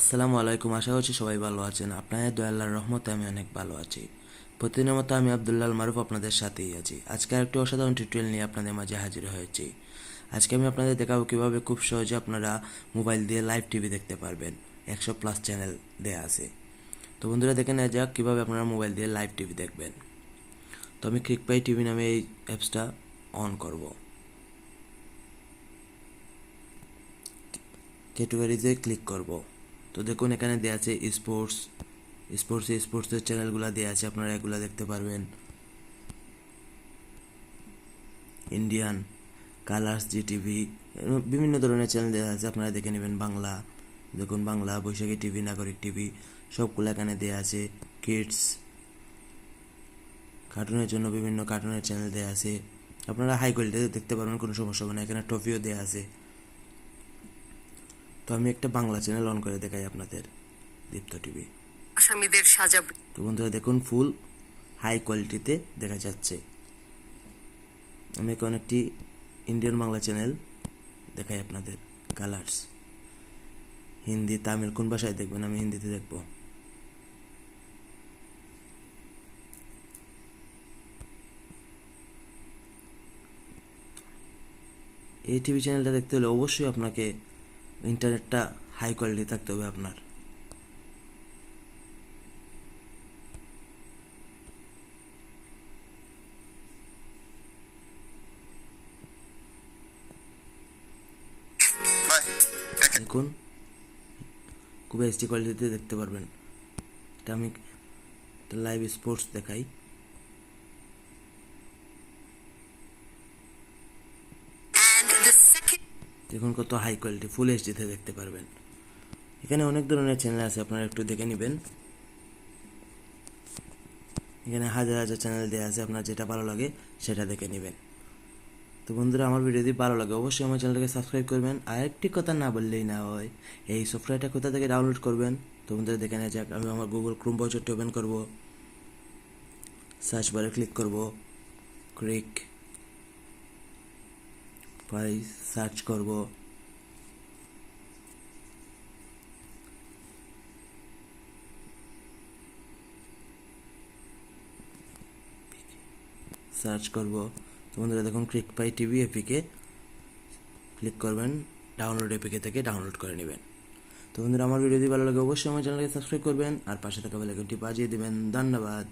আসসালামু আলাইকুম, আশা করছি সবাই ভালো আছেন। আপনাদের দয়াল্লাহর রহমতে আমি অনেক ভালো আছি। প্রতিদিনের মতো আমি আবদুল্লাহ মারুফ আপনাদের সাথেই আছি। আজকে আরেকটি অসাধারণ টিউটোরিয়াল নিয়ে আপনাদের মাঝে হাজির হয়েছি। আজকে আমি আপনাদের দেখাবো কীভাবে খুব সহজে আপনারা মোবাইল দিয়ে লাইভ টিভি দেখতে পারবেন। একশো প্লাস চ্যানেল দেয়া আছে। তো বন্ধুরা, দেখে নেওয়া যাক কীভাবে আপনারা মোবাইল দিয়ে লাইভ টিভি দেখবেন। তো আমি ক্লিক ক্রিকপাই টিভি নামে এই অ্যাপসটা অন করব। ক্যাটেগরিতে ক্লিক করব। তো দেখুন, এখানে দেওয়া আছে স্পোর্টস স্পোর্টসে স্পোর্টসের চ্যানেলগুলো দেওয়া আছে, আপনারা এগুলো দেখতে পারবেন। ইন্ডিয়ান কালার্স জি টিভি বিভিন্ন ধরনের চ্যানেল দেওয়া আছে, আপনারা দেখে নেবেন বাংলা। দেখুন, বাংলা, বৈশাখী টিভি নাগরিক টিভি সবগুলো এখানে দেওয়া আছে। কিডস কার্টুনের জন্য বিভিন্ন কার্টুনের চ্যানেল দেওয়া আছে। আপনারা হাই কোয়ালিটিতে দেখতে পারবেন, কোনো সমস্যা হবে না। এখানে ট্রফিও দেওয়া আছে। তো আমি একটা বাংলা চ্যানেল অন করে দেখাই আপনাদের দীপ্ত টিভি আসামিদের সাজা। তো বন্ধুরা দেখুন ফুল হাই কোয়ালিটিতে দেখা যাচ্ছে। আমি এখন একটি ইন্ডিয়ান বাংলা চ্যানেল দেখাই আপনাদের কালার্স হিন্দি তামিল কোন ভাষায় দেখবেন? আমি হিন্দিতে দেখব। এই টিভি চ্যানেলটা দেখতে হলে অবশ্যই আপনাকে ইন্টারনেটটা হাই কোয়ালিটি থাকতে হবে আপনার। দেখুন খুব এইচডি কোয়ালিটিতে দেখতে পারবেন। এটা আমি লাইভ স্পোর্টস দেখাই। দেখুন কত হাই কোয়ালিটি ফুল এইচডিতে দেখতে পারবেন। এখানে অনেক ধরনের চ্যানেল আছে, আপনারা একটু দেখে নেবেন। এখানে হাজার হাজার চ্যানেল দেওয়া আছে, আপনার যেটা ভালো লাগে সেটা দেখে নেবেন। তো বন্ধুরা, আমার ভিডিও যদি ভালো লাগে, অবশ্যই আমার চ্যানেলটাকে সাবস্ক্রাইব করবেন। আর একটি কথা না বললেই না হয়, এই সফটওয়্যারটা কোথা থেকে ডাউনলোড করবেন? তো বন্ধুরা, দেখে নেওয়া যাক। আমি আমার গুগল ক্রোম ব্রাউজারটি ওপেন করব। সার্চ বারে ক্লিক করব। ক্রিক পরে সার্চ করব। সার্চ করব। তো বন্ধুরা, দেখুন click Pi TV APK click করবেন ডাউনলোড এপিকে থেকে ডাউনলোড করে নেবেন। তো বন্ধুরা, আমার ভিডিও যদি ভালো লাগে, অবশ্যই আমার চ্যানেলকে সাবস্ক্রাইব করবেন, আর পাশে থাকা বেলাইকনটি বাজিয়ে দেবেন। ধন্যবাদ।